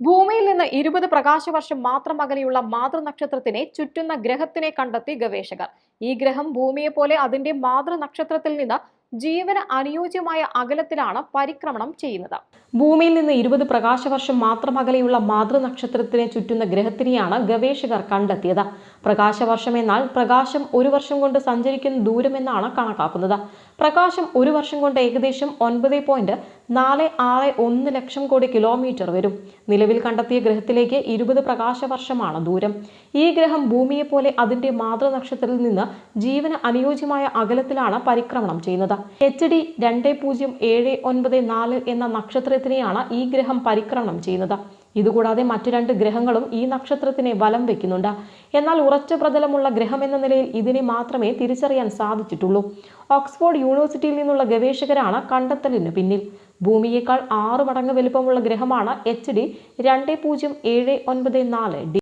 ഭൂമിയിൽ നിന്ന് ഇരുപത് പ്രകാശവർഷം മാത്രം അകലെയുള്ള മാതൃനക്ഷത്രത്തിനെ ചുറ്റുന്ന ഗ്രഹത്തിനെ കണ്ടെത്തി ഗവേഷകർ. ഈ ഗ്രഹം ഭൂമിയെ പോലെ അതിന്റെ മാതൃനക്ഷത്രത്തിൽ നിന്ന് ജീവന അനുയോജ്യമായ അകലത്തിലാണ് പരിക്രമണം ചെയ്യുന്നത്. ഭൂമിയിൽ നിന്ന് ഇരുപത് പ്രകാശവർഷം മാത്രം അകലെയുള്ള മാതൃനക്ഷത്രത്തിനെ ചുറ്റുന്ന ഗ്രഹത്തിനെയാണ് ഗവേഷകർ കണ്ടെത്തിയത്. പ്രകാശവർഷം എന്നാൽ പ്രകാശം ഒരു വർഷം കൊണ്ട് സഞ്ചരിക്കുന്ന ദൂരം എന്നാണ് കണക്കാക്കുന്നത്. പ്രകാശം ഒരു വർഷം കൊണ്ട് ഏകദേശം ഒൻപത് പോയിന്റ് നാല് ആറ് ഒന്ന് ലക്ഷം കോടി കിലോമീറ്റർ വരും. നിലവിൽ കണ്ടെത്തിയ ഗ്രഹത്തിലേക്ക് ഇരുപത് പ്രകാശ വർഷമാണ് ദൂരം. ഈ ഗ്രഹം ഭൂമിയെ പോലെ അതിന്റെ മാതൃനക്ഷത്രത്തിൽ നിന്ന് ജീവന് അനുയോജ്യമായ അകലത്തിലാണ് പരിക്രമണം ചെയ്യുന്നത്. എച്ച് ഡി രണ്ട് പൂജ്യം ഏഴ് ഒൻപത് നാല് എന്ന നക്ഷത്രത്തിനെയാണ് ഈ ഗ്രഹം പരിക്രമണം ചെയ്യുന്നത്. ഇതുകൂടാതെ മറ്റു രണ്ട് ഗ്രഹങ്ങളും ഈ നക്ഷത്രത്തിനെ വലം വെക്കുന്നുണ്ട്. എന്നാൽ ഉറച്ച പ്രതലമുള്ള ഗ്രഹം എന്ന നിലയിൽ ഇതിനെ മാത്രമേ തിരിച്ചറിയാൻ സാധിച്ചിട്ടുള്ളൂ. ഓക്സ്ഫോർഡ് യൂണിവേഴ്സിറ്റിയിൽ നിന്നുള്ള ഗവേഷകരാണ് കണ്ടെത്തലിന് പിന്നിൽ. ഭൂമിയേക്കാൾ ആറ് മടങ്ങ് വലുപ്പമുള്ള ഗ്രഹമാണ് എച്ച് ഡി രണ്ട് പൂജ്യം ഏഴ് ഒൻപത് നാല് ഡി